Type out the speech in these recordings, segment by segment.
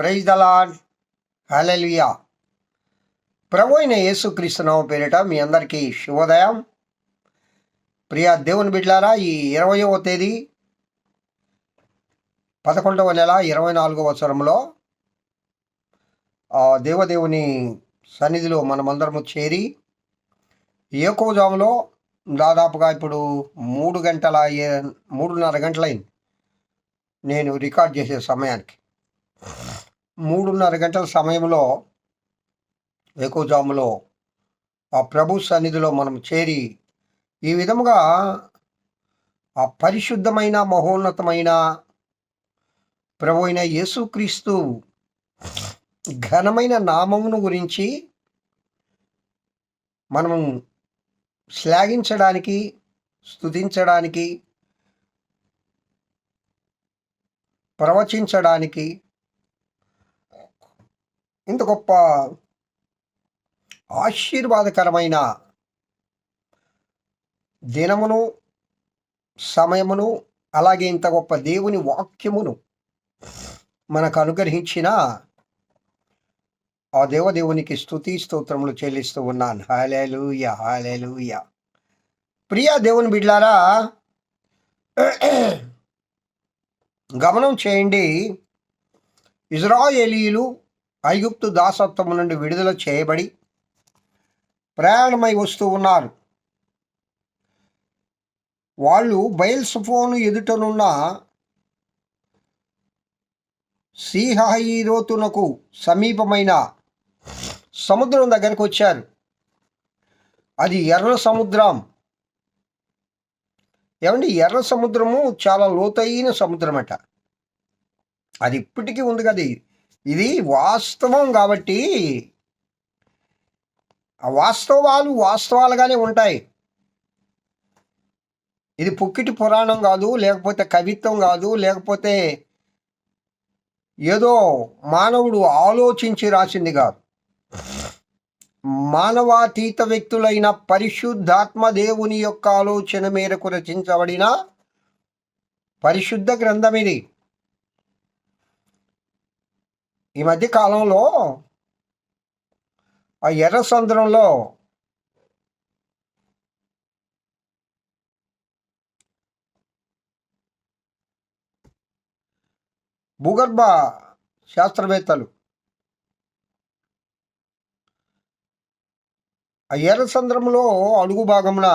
Praise the lord hallelujah ప్రభు అయిన యేసుక్రీస్తునామ పేరిట మీ అందరికీ శుభోదయం. ప్రియ దేవుని బిడ్లారా ఈ ఇరవయవ తేదీ పదకొండవ నెల ఇరవై నాలుగవ సంవత్సరంలో ఆ దేవదేవుని సన్నిధిలో మనమందరము చేరి ఏకోజాములో దాదాపుగా ఇప్పుడు మూడు గంటల మూడున్నర గంటలైంది. నేను రికార్డ్ చేసే సమయానికి. మూడున్నర గంటల సమయంలో ఏకోజాములో ఆ ప్రభు సన్నిధిలో మనం చేరి ఈ విధముగా ఆ పరిశుద్ధమైన మహోన్నతమైన ప్రభు అయిన యేసుక్రీస్తు ఘనమైన నామమును గురించి మనం శ్లాఘించడానికి స్థుతించడానికి ప్రవచించడానికి ఇంత గొప్ప ఆశీర్వాదకరమైన దినమును సమయమును అలాగే ఇంత గొప్ప దేవుని వాక్యమును మనకు అనుగ్రహించిన ఆ దేవదేవునికి స్థుతి స్తోత్రములు చెల్లిస్తూ ఉన్నాను. హాలేలుయ హాలేలుయ ప్రియా దేవుని బిడ్లారా గమనం చేయండి. ఇజ్రాయేలీలు ఐగుప్తు దాసత్వం నుండి విడుదల చేయబడి ప్రయాణమై వస్తూ ఉన్నారు. వాళ్ళు బయల్స్ ఫోన్ ఎదుటనున్న సీహాయిరోతునకు సమీపమైన సముద్రం దగ్గరకు వచ్చారు. అది ఎర్ర సముద్రం. ఏమండి? ఎర్ర సముద్రము చాలా లోతైన సముద్రం అట అది ఇప్పటికీ ఉంది కదా. ఇది. వాస్తవం కాబట్టి ఆ వాస్తవాలు వాస్తవాలుగానే ఉంటాయి ఇది పుక్కిటి పురాణం కాదు లేకపోతే కవిత్వం కాదు లేకపోతే ఏదో మానవుడు ఆలోచించి రాసింది కాదు మానవాతీత వ్యక్తులైన పరిశుద్ధాత్మ దేవుని యొక్క ఆలోచన మేరకు రచించబడిన పరిశుద్ధ గ్రంథం ఇది ఈ మధ్య కాలంలో ఆ ఎర్ర సముద్రంలో భూగర్భ శాస్త్రవేత్తలు ఆ ఎర్ర సముద్రంలో అడుగు భాగమున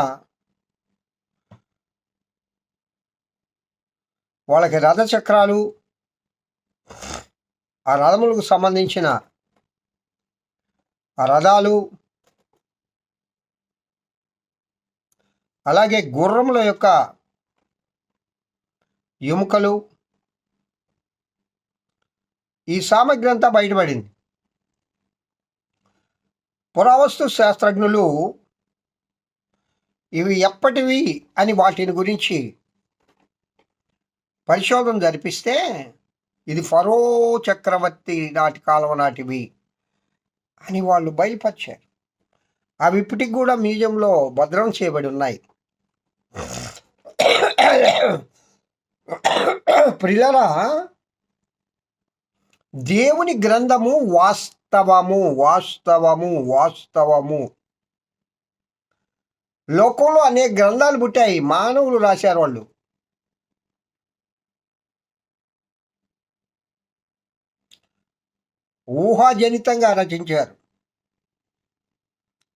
వాళ్ళకి రథచక్రాలు ఆ రథములకు సంబంధించిన ఆ రథాలు అలాగే గుర్రముల యొక్క ఎముకలు ఈ సామగ్రి అంతా బయటపడింది. పురావస్తు శాస్త్రజ్ఞులు ఇవి ఎప్పటివి అని వాటిని గురించి పరిశోధన జరిపిస్తే ఇది ఫరో చక్రవర్తి నాటి కాలం నాటివి అని వాళ్ళు బయలుపరిచారు. అవి ఇప్పటికి కూడా మ్యూజియంలో భద్రం చేయబడి ఉన్నాయి. ప్రిలరా దేవుని గ్రంథము వాస్తవము వాస్తవము వాస్తవము. లోకంలో అనేక గ్రంథాలు పుట్టాయి మానవులు రాశారు వాళ్ళు. ఊహాజనితంగా రచించారు.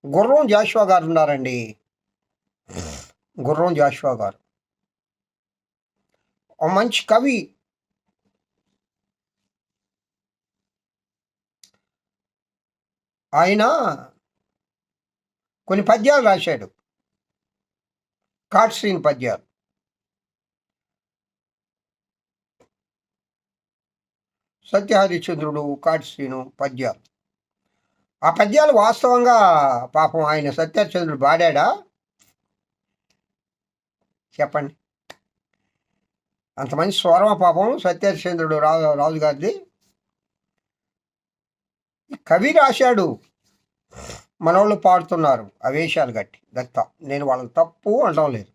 గుర్రం జాషువా గారు ఉన్నారండి. గుర్రం జాషువా గారు. ఒక మంచి కవి. ఆయన కొన్ని పద్యాలు రాశాడు. కాట్స్ట్రీన్ పద్యాలు. సత్యహరిశ్చంద్రుడు కాటిశ్రీను పద్యాలు ఆ పద్యాలు వాస్తవంగా పాపం ఆయన సత్యహరిచంద్రుడు పాడాడా? చెప్పండి. అంత మంచి స్వరమ పాపం సత్యహరిచంద్రుడు రాజు రాజుగారిది. కవి రాశాడు. మనోళ్ళు పాడుతున్నారు. ఆ గట్టి దత్త. నేను వాళ్ళని తప్పు అనడం లేదు.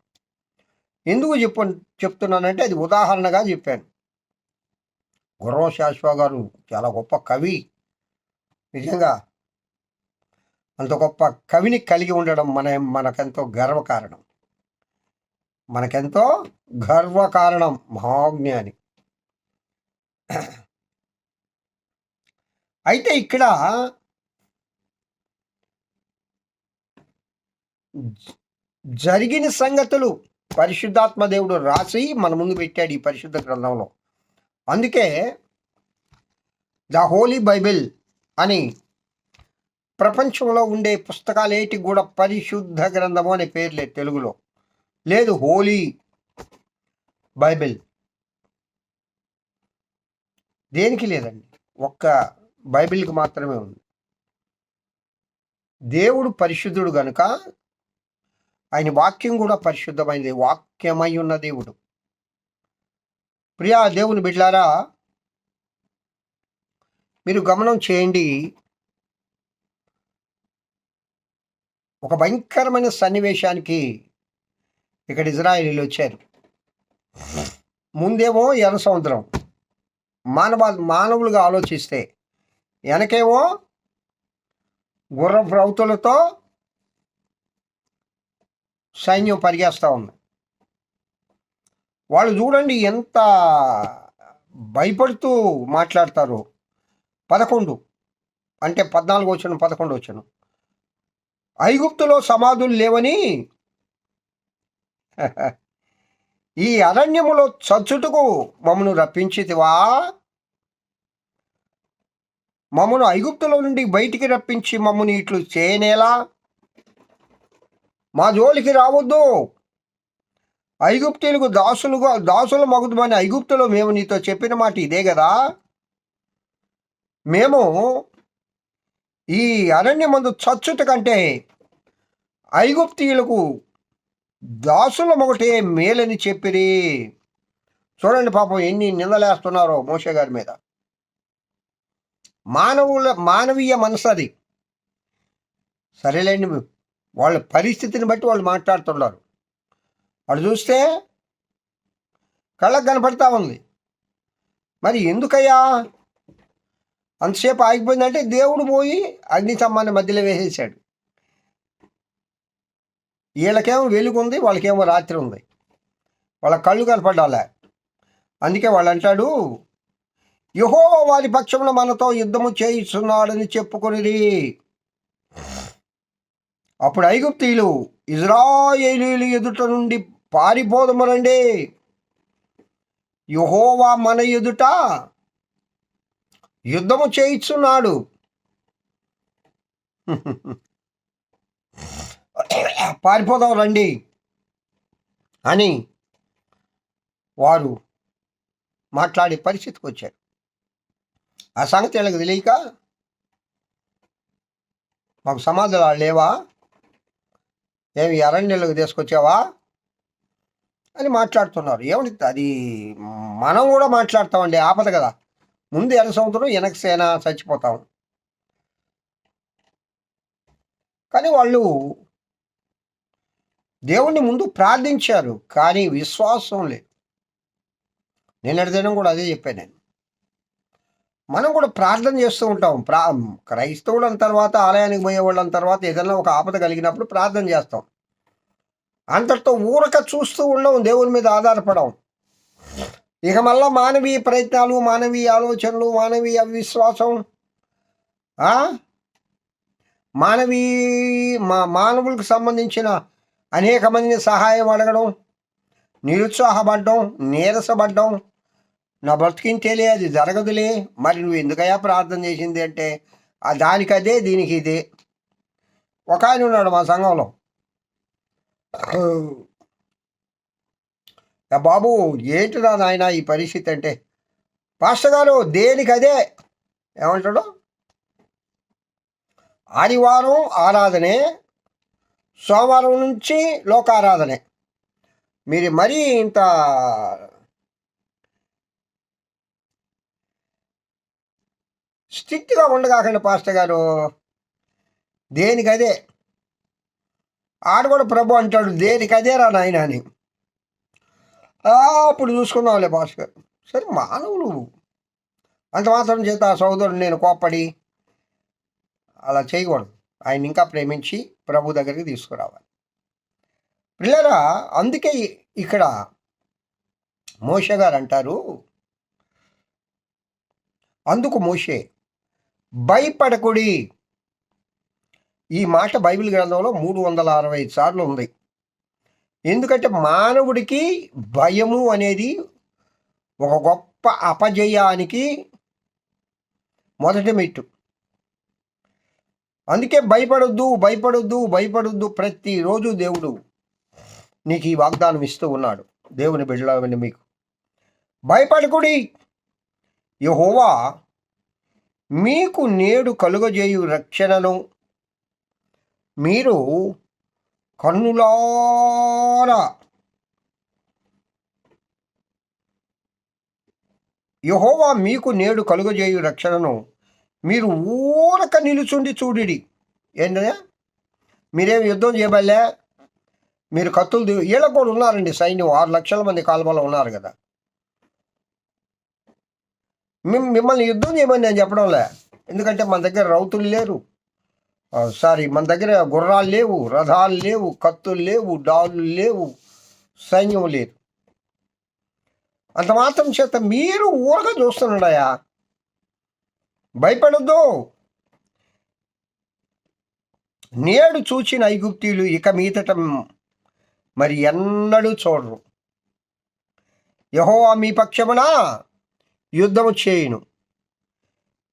ఎందుకు చెప్పు చెప్తున్నానంటే అది ఉదాహరణగా చెప్పాను. గుర్రం శాశ్వ గారు చాలా గొప్ప కవి. నిజంగా అంత గొప్ప కవిని కలిగి ఉండడం మన మనకెంతో గర్వకారణం. మనకెంతో గర్వకారణం మహాజ్ఞాని. అయితే ఇక్కడ జరిగిన సంగతులు పరిశుద్ధాత్మ దేవుడు రాసి మన ముందు పెట్టాడు ఈ పరిశుద్ధ గ్రంథంలో. అందుకే ద హోలీ బైబిల్ అని ప్రపంచంలో ఉండే పుస్తకాలేటి కూడా పరిశుద్ధ గ్రంథము అనే పేరు లేదు తెలుగులో. లేదు హోలీ బైబిల్. దేనికి లేదండి. ఒక్క బైబిల్కి మాత్రమే ఉంది. దేవుడు పరిశుద్ధుడు గనుక ఆయన వాక్యం కూడా పరిశుద్ధమైనది వాక్యమై ఉన్న దేవుడు. ప్రియా దేవుని బిడ్లారా మీరు గమనం చేయండి. ఒక భయంకరమైన సన్నివేశానికి ఇక్కడ ఇజ్రాయిలీలు వచ్చారు. ముందేమో ఎర్ర సముద్రం. మానవ మానవులుగా ఆలోచిస్తే వెనకేమో గుర్రపు రౌతులతో సైన్యం పరిగేస్తూ ఉంది. వాళ్ళు చూడండి ఎంత భయపడుతూ మాట్లాడతారు. పదకొండు. అంటే పద్నాలుగు వచ్చాను పదకొండు వచ్చాను. ఐగుప్తులో సమాధులు లేవని ఈ అరణ్యములో చచ్చుటకు మమ్మను రప్పించితివా? మమ్మను ఐగుప్తులో నుండి బయటికి రప్పించి మమ్మని ఇట్లు చేయనేలా మా జోలికి రావద్దు. ఐగుప్తీలకు దాసులుగా దాసుల మగుదమని ఐగుప్తులో మేము నీతో చెప్పిన మాట ఇదే కదా? మేము ఈ అరణ్యమందు చచ్చుట కంటే ఐగుప్తీయులకు దాసుల ఒకటే మేలని చెప్పిరి. చూడండి పాపం ఎన్ని నిందలేస్తున్నారో మోషే గారి మీద. మానవుల మానవీయ మనసు అది. సరేలేండి వాళ్ళ పరిస్థితిని బట్టి వాళ్ళు మాట్లాడుతున్నారు. వాళ్ళు చూస్తే కళ్ళకు కనపడతా ఉంది. మరి ఎందుకయ్యా? అంతసేపు ఆగిపోయిందంటే దేవుడు పోయి అగ్ని స్తంభాన్ని మధ్యలో వేసేసాడు. వీళ్ళకేమో వెలుగు ఉంది వాళ్ళకేమో రాత్రి ఉంది. వాళ్ళ కళ్ళు కనపడాలే. అందుకే వాళ్ళు అంటాడు యహో వారి పక్షంలో మనతో యుద్ధము చేయిస్తున్నాడని చెప్పుకొనిది అప్పుడు ఐగుప్తీయులు ఇజ్రాయేలీలు ఎదుట నుండి పారిపోదమరండి యహోవా మన ఎదుట యుద్ధము చేయిస్తున్నాడు పారిపోదాం రండి అని వారు మాట్లాడే పరిస్థితికి వచ్చారు. ఆ సంగతి వీళ్ళకి తెలియక మాకు సమాధానాలు లేవా? ఏమి అరణ్యులకు తీసుకొచ్చావా? అని మాట్లాడుతున్నారు. ఏమండి అది మనం కూడా మాట్లాడతామండి ఆపద కదా. ముందు ఎర్ర సంవత్సరం వెనక సేన చచ్చిపోతాం. కానీ వాళ్ళు దేవుణ్ణి ముందు ప్రార్థించారు కానీ విశ్వాసం లేదు. నిన్నటి దినం కూడా అదే చెప్పాను నేను. మనం కూడా ప్రార్థన చేస్తూ ఉంటాం. ప్రా క్రైస్తవులం తర్వాత ఆలయానికి పోయే వాళ్ళం తర్వాత ఏదైనా ఒక ఆపద కలిగినప్పుడు ప్రార్థన చేస్తాం. అంతటితో ఊరక చూస్తూ ఉండడం దేవుని మీద ఆధారపడం ఇక మళ్ళా మానవీయ ప్రయత్నాలు మానవీయ ఆలోచనలు మానవీయ విశ్వాసం మానవీ మా మానవులకు సంబంధించిన అనేక మందిని సహాయం అడగడం నిరుత్సాహపడ్డం నీరసపడ్డం. నా బ్రతికింటేలే అది జరగదులే. మరి నువ్వు ఎందుకయ్యా ప్రార్థన చేసింది అంటే దానికదే దానికి అదే దీనికి ఇదే. ఒక ఆయన ఉన్నాడు మా సంఘంలో. బాబు ఏంటిరా నాయన ఈ పరిస్థితి అంటే? పాస్టర్ గారు దేనికి అదే ఏమంటాడు? ఆదివారం ఆరాధనే సోమవారం నుంచి లోకారాధనే. మీరు మరీ ఇంత స్ట్రిక్ట్గా ఉండగాకండి పాస్టర్ గారు. దేనికి అదే ఆడు కూడా ప్రభు అంటాడు దేనికి అదేరా నాయన అని. అప్పుడు చూసుకుందాంలే పాస్టర్ గారు సరే మానవులు అంత మాత్రం చేత ఆ సోదరుడు నేను కోప్పడి అలా చేయకూడదు. ఆయన ఇంకా ప్రేమించి ప్రభు దగ్గరికి తీసుకురావాలి. పిల్లరా అందుకే ఇక్కడ మోష గారు అంటారు అందుకు మోషే భయపడకుడి. ఈ మాట బైబిల్ గ్రంథంలో మూడు వందల అరవై ఐదు సార్లు ఉంది. ఎందుకంటే మానవుడికి భయము అనేది ఒక గొప్ప అపజయానికి మొదటి మెట్టు. అందుకే భయపడొద్దు భయపడొద్దు భయపడొద్దు ప్రతిరోజు దేవుడు నీకు ఈ వాగ్దానం ఇస్తూ ఉన్నాడు. దేవుని బిడ్డలవని మీకు. భయపడకుడి. యహోవా మీకు నేడు కలుగజేయు రక్షణను మీరు కన్నులారా యహోవా మీకు నేడు కలుగజేయు రక్షణను. మీరు ఊరక నిలుచుండి చూడిడి ఏంటనే మీరేం యుద్ధం చేయబల్లే మీరు కత్తులు ది- వీళ్ళకు కూడా ఉన్నారండి సైన్యం. ఆరు లక్షల మంది కాల్వలో ఉన్నారు కదా. మిమ్- మిమ్మల్ని యుద్ధం చేయమని నేను చెప్పడంలే. ఎందుకంటే మన దగ్గర రౌతులు లేరు. సారీ మన దగ్గర గుర్రాలు లేవు రథాలు లేవు కత్తులు లేవు డాలు లేవు సైన్యం లేదు. అంత మాత్రం చేత మీరు ఊరగా చూస్తున్నాడయా? భయపడద్దు. నేడు చూచిన ఐగుప్తీయులు ఇక మీదట మరి ఎన్నడూ చూడరు. యహోవా మీ పక్షమున యుద్ధము చేయును.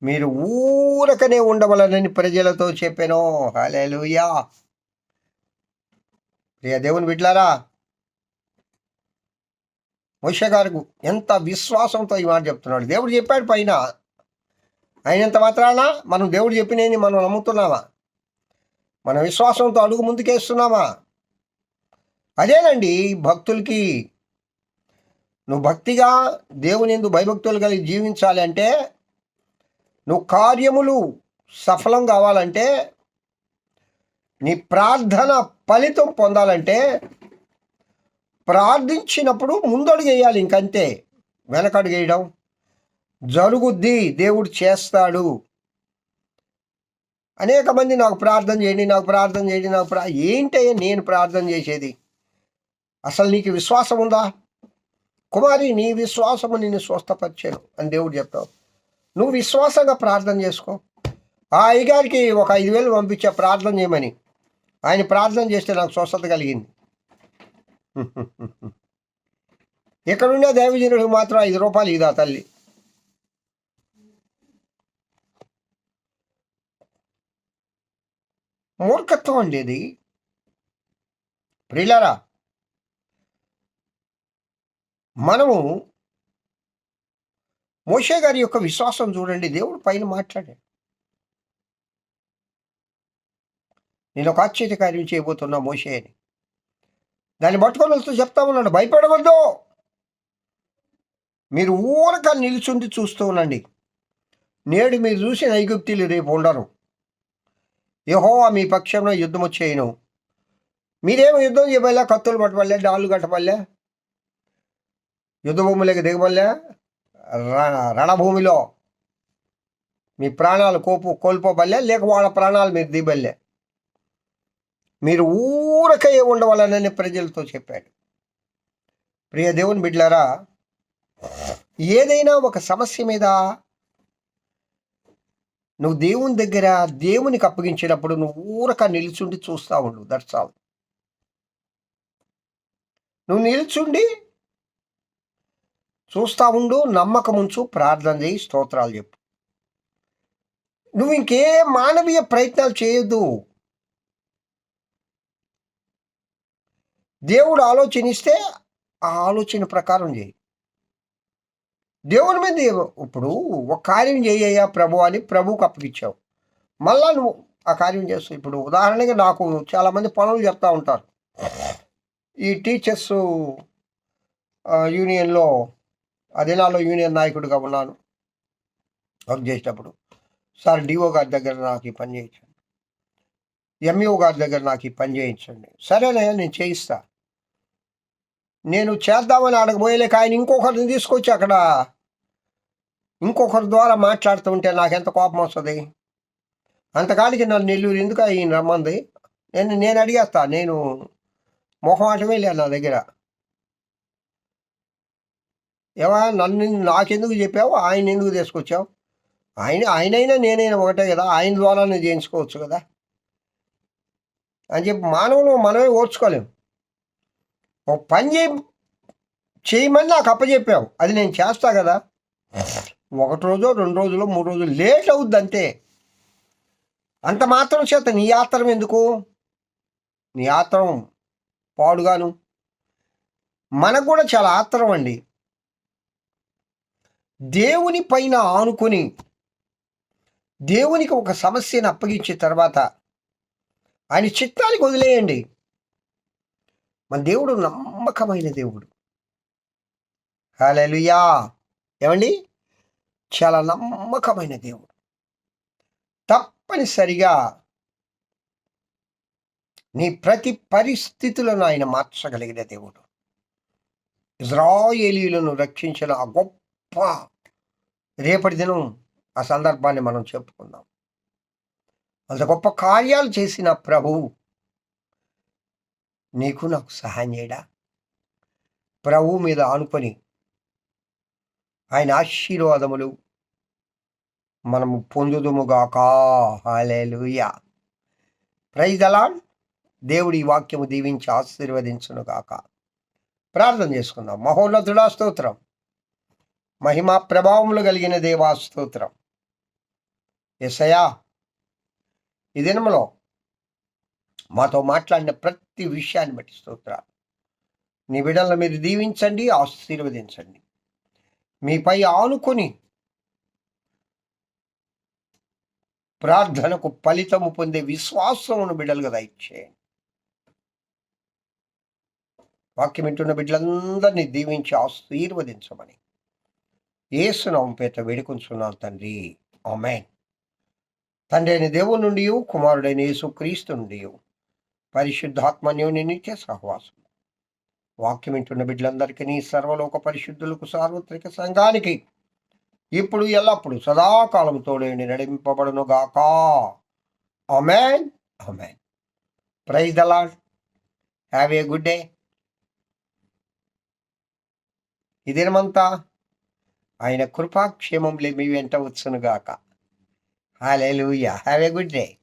మీరు ఊరకనే ఉండవలనని ప్రజలతో చెప్పాను. హల్లెలూయా. ప్రియ దేవుని బిడ్లారా మోష గారు ఎంత విశ్వాసంతో ఈ మాట చెప్తున్నాడు. దేవుడు చెప్పాడు పైన అయినంత మాత్రాన మనం దేవుడు చెప్పినని మనం నమ్ముతున్నామా? మన విశ్వాసంతో అడుగు ముందుకేస్తున్నామా? అదేనండి భక్తులకి నువ్వు భక్తిగా దేవుని ఎందు భయభక్తులు కలిగి జీవించాలి అంటే నువ్వు కార్యములు సఫలం కావాలంటే నీ ప్రార్థన ఫలితం పొందాలంటే ప్రార్థించినప్పుడు ముందడుగు వేయాలి ఇంకంతే. వెనకడుగు వేయడం జరుగుద్ది దేవుడు చేస్తాడు. అనేక మంది నాకు ప్రార్థన చేయండి నాకు ప్రార్థన చేయండి నాకు ప్రా ఏంటయ్యా నేను ప్రార్థన చేసేది? అసలు నీకు విశ్వాసం ఉందా? కుమారి నీ విశ్వాసము నిన్ను స్వస్థపరిచాను అని దేవుడు చెప్తావు నువ్వు విశ్వాసంగా ప్రార్థన చేసుకో. ఆ అయ్యగారికి ఒక ఐదు వేలు పంపించా ప్రార్థన చేయమని. ఆయన ప్రార్థన చేస్తే నాకు స్వస్థత కలిగింది. ఎక్కడున్న దైవజనుడికి మాత్రం ఐదు రూపాయలు ఇదా తల్లి. మూర్ఖత్వం అండి ఇది. ప్రియులారా మనము మోషే గారి యొక్క విశ్వాసం చూడండి. దేవుడు పైన మాట్లాడాడు. నేను ఒక ఆశ్చర్య కార్యం చేయబోతున్నా మోషే అని. దాన్ని పట్టుకొని వెళ్తూ చెప్తా ఉన్నాడు. భయపడవద్దు. మీరు ఊరక నిలుచుండి చూస్తూ ఉండండి. నేడు మీరు చూసిన ఐగుప్తీలు రేపు ఉండరు. యహోవా మీ పక్షంలో యుద్ధము చేయను. మీరేమో యుద్ధం చేయబల్లే కత్తులు పట్టబల్లే డాళ్ళు కట్టబల్లే యుద్ధ భూమిలోకి దిగబల్లే రణభూమిలో. మీ ప్రాణాలు కోపు కోల్పోబల్లే లేక వాళ్ళ ప్రాణాలు మీరు దిబల్లే. మీరు ఊరకే ఉండవాలనని ప్రజలతో చెప్పాడు. ప్రియ దేవుని బిడ్లారా ఏదైనా ఒక సమస్య మీద నువ్వు దేవుని దగ్గర దేవునికి అప్పగించినప్పుడు నువ్వు ఊరక నిల్చుండి చూస్తూ ఉండు. దట్స్ ఆల్ నువ్వు నిల్చుండి చూస్తూ ఉండు నమ్మకం ఉంచు ప్రార్థన చేయి స్తోత్రాలు చెప్పు. నువ్వు ఇంకే మానవీయ ప్రయత్నాలు చేయొద్దు. దేవుడు ఆలోచనిస్తే ఆ ఆలోచన ప్రకారం చేయి. దేవుని మీద ఇప్పుడు ఒక కార్యం చేయ్యా ప్రభు అని ప్రభువుకు అప్పగించావు. మళ్ళా నువ్వు ఆ కార్యం చేస్తావు. ఇప్పుడు ఉదాహరణగా నాకు చాలామంది పనులు చెప్తా ఉంటారు. ఈ టీచర్స్ యూనియన్లో ఆ నాలో యూనియన్ నాయకుడిగా ఉన్నాను. వర్క్ చేసేటప్పుడు సార్ డిఓ గారి దగ్గర నాకు ఈ పని చేయించండి. ఎంఈఓ గారి దగ్గర నాకు ఈ పని చేయించండి. సరేలే నేను చేయిస్తా. నేను చేద్దామని అడగబోయలేక ఆయన ఇంకొకరిని తీసుకొచ్చి అక్కడ ఇంకొకరి ద్వారా మాట్లాడుతుంటే నాకు ఎంత కోపం వస్తుంది? అంతకాడికి నన్ను నెల్లూరు ఎందుకు ఈయన రమ్మంది? నేను నేను అడిగేస్తా. నేను మొహమాటమే లేదు నా దగ్గర. ఏమా నన్ను నాకెందుకు చెప్పావు? ఆయన ఎందుకు తీసుకొచ్చావు? ఆయన ఆయనైనా నేనైనా ఒకటే కదా ఆయన ద్వారానే చేయించుకోవచ్చు కదా? అని చెప్పి మానవులు మనమే ఓర్చుకోలేం. ఒక పని చేయ చేయమని నాకు అప్పచెప్పావు. అది నేను చేస్తా కదా. ఒకటి రోజు రెండు రోజులు మూడు రోజులు లేట్ అవుద్ది అంతే అంత మాత్రం చేత నీ యాత్రం ఎందుకు? నీ ఆత్రం పాడుగాను. మనకు కూడా చాలా ఆత్రం అండి. దేవుని పైన ఆనుకొని దేవునికి ఒక సమస్యను అప్పగించిన తర్వాత ఆయన చిత్తానికి వదిలేయండి. మన దేవుడు నమ్మకమైన దేవుడు. హలలుయా ఏమండి? చాలా నమ్మకమైన దేవుడు. తప్పనిసరిగా నీ ప్రతి పరిస్థితులను ఆయన మార్చగలిగిన దేవుడు. ఇజ్రాయేలీలను రక్షించిన ఆ గొప్ప రేపటి దినం ఆ సందర్భాన్ని మనం చెప్పుకుందాం. అంత గొప్ప కార్యాలు చేసిన ప్రభువు నీకు నాకు సహాయం చేయడా? ప్రభువు మీద ఆనుకొని ఆయన ఆశీర్వాదములు మనము పొందుదుముగాక. హాలేలుయా ప్రైజ్ అలా దేవుడి ఈ వాక్యము దీవించి ఆశీర్వదించునుగాక. ప్రార్థన చేసుకుందాం. మహోన్నతుడా స్తోత్రం. మహిమా ప్రభావములు కలిగిన దేవా స్తోత్రం. ఎసయా ఈ దినములో మాతో మాట్లాడిన ప్రతి విషయాన్ని బట్టి స్తోత్రాలు. నీ బిడ్డలను మీరు దీవించండి ఆశీర్వదించండి. మీపై ఆనుకొని ప్రార్థనకు ఫలితము పొందే విశ్వాసమును బిడ్డలుగా దయచేయండి. వాక్యం వింటున్న బిడ్డలందరినీ దీవించి ఆశీర్వదించమని ఏసునామం పేట వేడుకొంచున్నాను తండ్రి. ఆమెన్. తండ్రి అయిన దేవుని నుండి కుమారుడైన యేసు క్రీస్తు నుండి పరిశుద్ధాత్మన్యోని నిత్య సహవాసం. వాక్యం వింటున్న బిడ్డలందరికీ నీ సర్వలోక పరిశుద్ధులకు సార్వత్రిక సంఘానికి ఇప్పుడు ఎల్లప్పుడు సదాకాలం తోడేండి నడిపింపబడును గాక amen amen praise the Lord have a good day. ఈ దినమంతా ఆయన కృపాక్షేమంలే మీ వెంట వచ్చునుగాక. Hallelujah have a good day